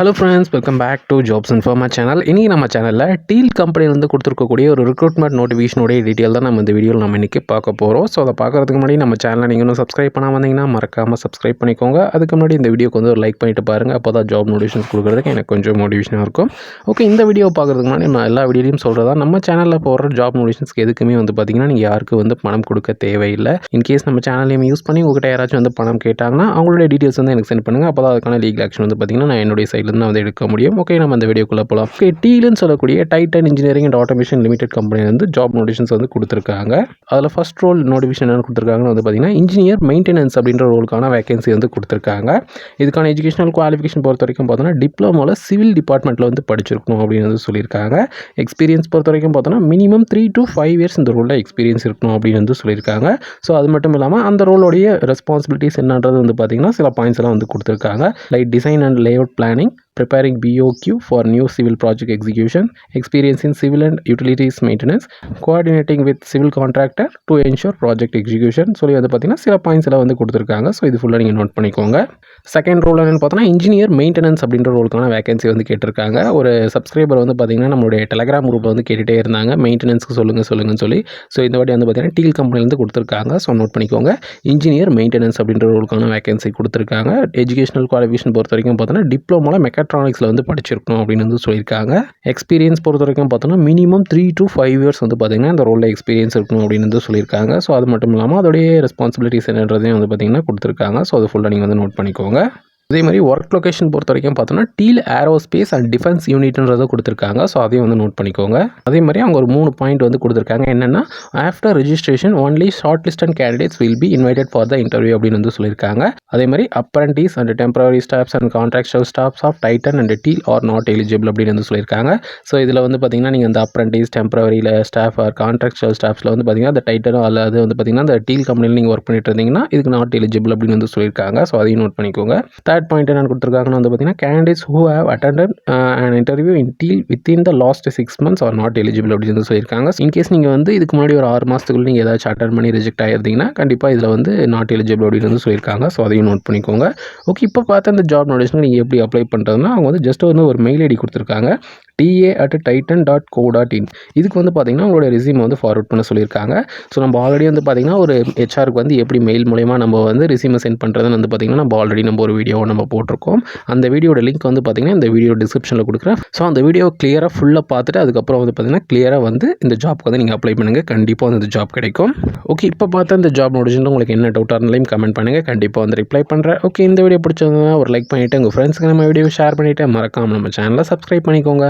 Hello friends welcome back to jobs informer channel இன்றைக்கி நம்ம சேனலில் டீல் கம்பெனிலேருந்து கொடுத்துருக்கக்கூடிய ஒரு ரிக்ரூட்மெண்ட் நோட்டிஃபிகேஷனுடைய டீட்டெயில் தான் நம்ம இந்த வீடியோவில் நம்ம இன்றைக்கி பார்க்க போகிறோம் ஸோ அதை பார்க்குறதுக்கு முன்னாடி நம்ம சேனலை நீங்கள் இன்னும் சப்ஸ்கிரைப் பண்ணாமல் வந்தீங்கன்னா மறக்காமல் சப்ஸ்கிரைப் பண்ணிக்கோங்க. அதுக்கு முன்னாடி இந்த வீடியோக்கு வந்து ஒரு லைக் பண்ணிட்டு பாருங்கள் அப்போ தான் ஜாப் நோட்டிஃபிகேஷன் கொடுக்குறதுக்கு எனக்கு கொஞ்சம் மோட்டிவேஷனாக இருக்கும். ஓகே இந்த வீடியோ பார்க்குறதுக்கு முன்னாடி நம்ம எல்லா வீடியோலையும் சொல்கிறதா நம்ம சேனலில் போடுற ஜாப் நோட்டிஃபிகேஷன்ஸ்க்கு எதுக்குமே வந்து பார்த்திங்கன்னா நீங்கள் யாருக்கும் வந்து பணம் கொடுக்க தேவையில்லை. இன்கேஸ் நம்ம சேனலையும் யூஸ் பண்ணி உங்கள்கிட்ட யாராச்சும் வந்து பணம் கேட்டாங்கன்னா அவங்களுடைய டீட்டெயில்ஸ் வந்து எனக்கு சென்ட் பண்ணுங்கள் அப்போ தான் அதுக்கான லீகல் ஆக்ஷன் வந்து பார்த்திங்கன்னா நான் என்னுடைய சைடில் நான் வந்து எடுக்க முடியும். ஓகே நம்ம அந்த வீடியோக்குள்ளே போகலாம் ஓகே டீலுன்னு சொல்லக்கூடிய Titan engineering and automation limited company வந்து ஜாப் நோட்டிஃபிகேஷன்ஸ் வந்து கொடுத்துருக்காங்க. அதில் ஃபஸ்ட் ரோல் நோட்டிஃபிகேஷன் என்ன கொடுத்துருக்காங்கன்னு வந்து பார்த்தீங்கன்னா இன்ஜினியர் மெயின்டெனன்ஸ் அப்படின்ற ரோலுக்கான வேகன்சி வந்து கொடுத்துருக்காங்க. இதுக்கான எஜுகேஷனல் குவாலிஃபிகேஷன் பொறுத்த வரைக்கும் பார்த்தோன்னா டிப்ளமோவில் சிவில் டிபார்ட்மெண்ட்டில் வந்து படிச்சிருக்கணும் அப்படின்னு வந்து சொல்லியிருக்காங்க. எக்ஸ்பீரியன்ஸ் பொறுத்த வரைக்கும் பார்த்தோன்னா minimum three to five years இந்த ரோலில் எக்ஸ்பீரியன்ஸ் இருக்கணும் அப்படின்னு வந்து சொல்லியிருக்காங்க. ஸோ அது மட்டும் இல்லாமல் அந்த ரோலோடைய ரெஸ்பான்சிபிலிட்டிஸ் என்னன்றது வந்து பார்த்திங்கன்னா சில பாயிண்ட்ஸ் எல்லாம் வந்து கொடுத்துருக்காங்க. Like design and layout planning preparing BOQ for new civil project execution, experience in civil and utilities maintenance, coordinating with civil contractor to ensure project execution. சொல்லி வந்து பார்த்தீங்கன்னா சில பாயிண்ட்ஸ் எல்லாம் வந்து கொடுத்துருக்காங்க. ஸோ இது ஃபுல்லாக நீங்கள் நோட் பண்ணிக்கோங்க. செகண்ட் ரோல் என்னென்னு பார்த்தோன்னா இன்ஜினியர் மெயின்டெனன்ஸ் அப்படின்ற ரோலுக்கான வேகன்சி வந்து கேட்டிருக்காங்க. ஒரு சப்ஸ்கிரைபர் வந்து பார்த்தீங்கன்னா நம்மளுடைய டெலகிராம் குரூப்பில் வந்து கேட்டுகிட்டே இருந்தாங்க. மெயின்டெனன்ஸ்க்கு சொல்லுங்கள் சொல்லுங்கன்னு சொல்லி. ஸோ இந்த வாட்டி வந்து பார்த்தீங்கன்னா டீல் கம்பெனிலேருந்து கொடுத்துருக்காங்க. ஸோ நோட் பண்ணிக்கோங்க. இன்ஜினியர் மெயின்டெனன்ஸ் அப்படின்ற ரோலுக்கான வேகன்சி கொடுத்துருக்காங்க. எஜுகேஷனல் குவாலிஃபிகேஷன் பொறுத்த வரைக்கும் பார்த்தோன்னா டிப்ளமோவில் எலக்ட்ரானிக்ஸில் வந்து படிச்சிருக்கணும் அப்படின்னு வந்து சொல்லியிருக்காங்க. எக்ஸ்பீரியன்ஸ் பொறுத்த வரைக்கும் பார்த்தோன்னா minimum three to five years வந்து பார்த்தீங்கன்னா இந்த ரோலில் எக்ஸ்பீரியன்ஸ் இருக்கணும் அப்படின்னு வந்து சொல்லியிருக்காங்க. ஸோ அது மட்டும் இல்லாமல் அதோடைய ரெஸ்பான்சிபிலிட்டிஸ் என்னன்றதையும் வந்து பார்த்தீங்கன்னா கொடுத்துருக்காங்க. ஸோ அது ஃபுல்லாக நீங்கள் வந்து நோட் பண்ணிக்கோங்க. அதே மாதிரி ஒர்க் லொக்கேஷன் பொறுத்த வரைக்கும் பார்த்தோன்னா டீல் ஏரோஸ்பேஸ் அண்ட் டிஃபென்ஸ் யூனிட்ன்றதை கொடுத்துருக்காங்க. ஸோ அதையும் வந்து நோட் பண்ணிக்கோங்க. அதே மாதிரி அவங்க ஒரு மூணு பாயிண்ட் வந்து கொடுத்துருக்காங்க. என்னென்னா after registration only short list and candidates will be invited for the interview அப்படின்னு வந்து சொல்லியிருக்காங்க. அதே மாதிரி apprentice and temporary staffs and contractual staffs of Titan and DEAL are not eligible அப்படின்னு வந்து சொல்லியிருக்காங்க. ஸோ இதில் வந்து பார்த்தீங்கன்னா நீங்கள் அந்த அப்ரண்டிஸ் டெம்பரரியில் ஸ்டாஃப் ஆர் கான்ட்ராக்சுவல் ஸ்டாஃப்ஸில் வந்து பார்த்தீங்கன்னா அந்த டைட்டனோ அல்லது வந்து பார்த்தீங்கன்னா அந்த டீல் கம்பெனியில் நீங்கள் ஒர்க் பண்ணிட்டு இருந்தீங்கன்னா இதுக்கு நாட் எலிஜிபிள் அப்படின்னு வந்து சொல்லியிருக்காங்க. ஸோ அதையும் நோட் பண்ணிக்கோங்க. தேர்ட் பாயிண்ட் என்னென்னு கொடுத்துருக்காங்கன்னு வந்து பார்த்தீங்கன்னா candidates who have attended and interview in DEAL within the last six months are not eligible அப்படின்னு வந்து சொல்லியிருக்காங்க. இன்கேஸ் நீங்கள் வந்து இதுக்கு முன்னாடி ஒரு ஆறு மாதத்துக்குள்ள நீங்கள் ஏதாச்சும் அட்டன் பண்ணி ரிஜெக்ட் ஆகிருந்தீங்கன்னா கண்டிப்பாக இதில் வந்து நாட் எலிஜிபிள் அப்படின்னு வந்து சொல்லியிருக்காங்க. ஸோ அதையும் நோட் பண்ணிக்கோங்க. ஓகே இப்போ பார்த்த அந்த ஜாப் நோட்டிஃபிகேஷன் நீங்கள் எப்படி அப்ளை பண்ணுறதுனா அவங்க வந்து ஜஸ்ட் வந்து ஒரு மெயில் ஐடி கொடுத்துருக்காங்க. T A at Titan dot co dot in இதுக்கு வந்து பார்த்தீங்கன்னா உங்களோட ரிசியூம் வந்து ஃபார்வர்ட் பண்ண சொல்லியிருக்காங்க. ஸோ நம்ம ஆல்ரெடி வந்து பார்த்தீங்கன்னா ஒரு ஹெச்ஆருக்கு வந்து எப்படி மெயில் மூலயமா நம்ம வந்து ரெசியூமை சென்ட் பண்ணுறதுன்னு வந்து பார்த்தீங்கன்னா நம்ம ஆல்ரெடி நம்ம ஒரு வீடியோவை நம்ம போட்டிருக்கோம். அந்த வீடியோட லிங்க் வந்து பார்த்தீங்கன்னா இந்த வீடியோ டிஸ்கிரிப்ஷனில் கொடுக்குறேன். ஸோ அந்த வீடியோ கிளியராக ஃபுல்லாக பார்த்துட்டு அதுக்கப்புறம் வந்து பார்த்தீங்கன்னா கிளியராக வந்து இந்த ஜாப்க்கு வந்து நீங்கள் அப்ளை பண்ணுங்கள் கண்டிப்பாக வந்து இந்த ஜாப் கிடைக்கும். ஓகே இப்போ பார்த்தா இந்த ஜாப் முடிஞ்சுட்டு உங்களுக்கு என்ன டவுட்டாக இருந்தாலும் கமெண்ட் பண்ணுங்கள் கண்டிப்பாக வந்து ரிப்ளை பண்ணுறேன் ஓகே இந்த வீடியோ பிடிச்சவங்க ஒரு லைக் பண்ணிவிட்டு உங்கள் ஃப்ரெண்ட்ஸுக்கு நம்ம வீடியோ ஷேர் பண்ணிவிட்டு மறக்காமல் நம்ம சேனலை சப்ஸ்கிரைப் பண்ணிக்கோங்க.